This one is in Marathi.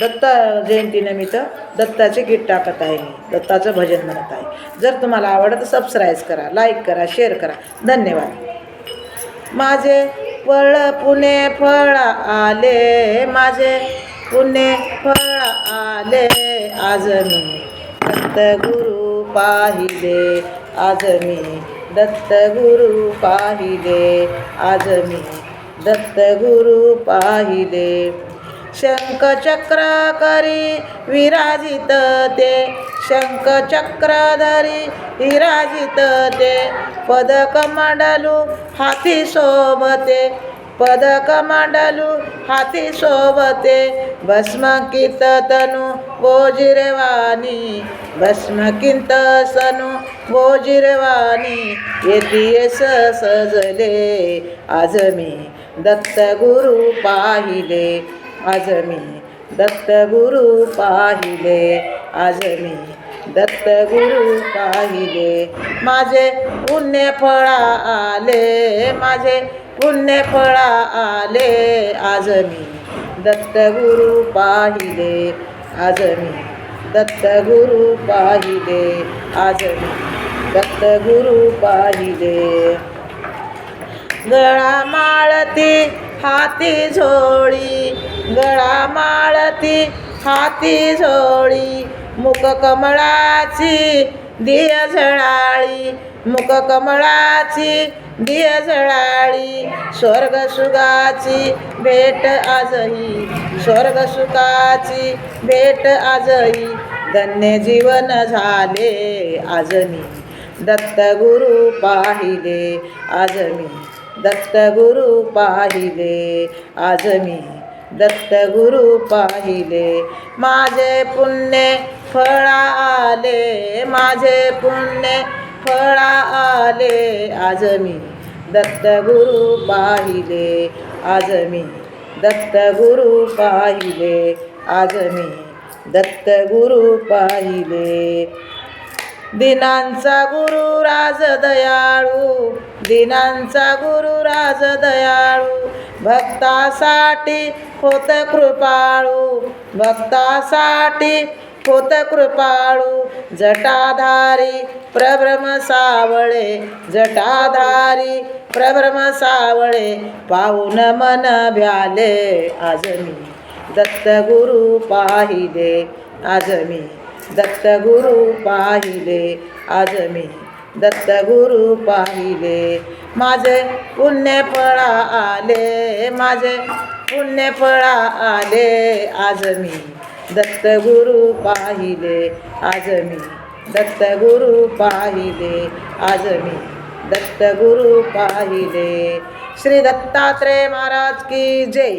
दत्त जयंतीनिमित्त दत्ताचे गीत टाकत आहे मी. दत्ताचं भजन म्हणत आहे. जर तुम्हाला आवडत तर सबस्क्राईब करा लाईक करा शेअर करा. धन्यवाद. माझे फळ पुणे फळ आले माझे पुणे फळ आले. आज मी दत्त गुरु पाहिले आज मी दत्त गुरु पाहिले आज मी दत्त गुरु पाहिले. शंखचक्र करी विराजित ते. शंखचक्रधरी विराजित ते. पदकमंडलू हाती सोबते. पदकमंडलू हाती सोबते. भस्मकित तनु भोजिरवाणी भस्मकिंत सनु बोजिरवाणी येती सजले. आज मी दत्त गुरु पाहिले. आज मी दत्त गुरु पाहिले. आज मी दत्त गुरु पाहिले. माझे पुण्य फळा आले. माझे पुण्य फळा आले. आज मी दत्त गुरु पाहिले. आज मी दत्त गुरु पाहिले. आज मी दत्त गुरु पाहिले. गळा माळती हाती झोळी. गळा माळती हाती झोळी मुख कमळाची दिय झळाळी मुख कमळाची दिय झळाळी स्वर्ग सुगाची भेट आजही स्वर्ग सुखाची भेट आजही धन्य जीवन झाले आजमी. दत्त गुरु पाहिले आजमी दत्त गुरु पाहिले आजमी. दत्तगुरु दत्त गुरु पाहिले. माझे पुण्य फळा आले. माझे पुण्य फळा आले. आज मी दत्त गुरु पाहिले. आज मी दत्त गुरु पाहिले. आज मी दत्त गुरु पाहिले. दिनांचा गुरु राज दयाळू दिनांचा गुरु राज दयाळू. भक्तासाठी होत कृपाळू भक्तासाठी होत कृपाळू. जटाधारी प्रभ्रम सावळे जटाधारी प्रभ्रम सावळे पाहून मन भ्याले. आज मी दत्त गुरु पाहिले आज मी दत्त गुरु पाहिले. आज मी दत्त गुरु पाहिले. माझे पुण्यफळा आले. माझे पुण्यफळा आले. आज मी दत्त गुरु पाहिले. आज मी दत्त गुरु पाहिले. आज मी दत्त गुरु पाहिले. श्री दत्तात्रय महाराज की जय.